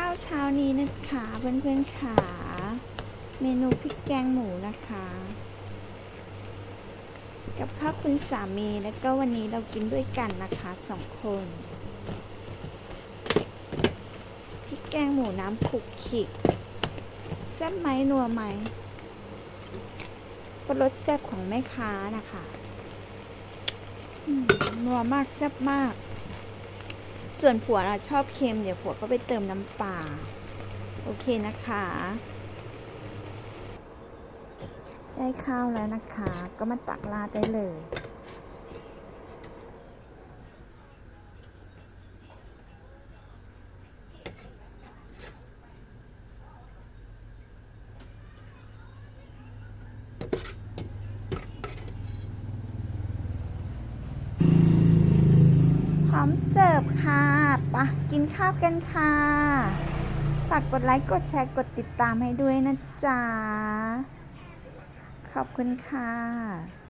ข้าวเช้านี้นะคะเพื่อนๆขาเมนูพริกแกงหมูนะคะ กับข้าวคุณสามีแล้วก็วันนี้เรากินด้วยกันนะคะสองคนพริกแกงหมูน้ำขุกขิกแซ่บไหมนัวไหมเป็นรสแซ่บของแม่ค้านะคะนัวมากแซ่บมาก ส่วนผัวน่ะชอบเค็มเดี๋ยวผัวก็ไปเติมน้ำปลาโอเคนะคะ ได้ข้าวแล้วนะคะ ก็มาตักราดได้เลย อมเสิร์ฟค่ะปะกินข้าวกันค่ะ ฝากกดไลค์ กดแชร์ กดติดตามให้ด้วยนะจ๊ะ ขอบคุณค่ะ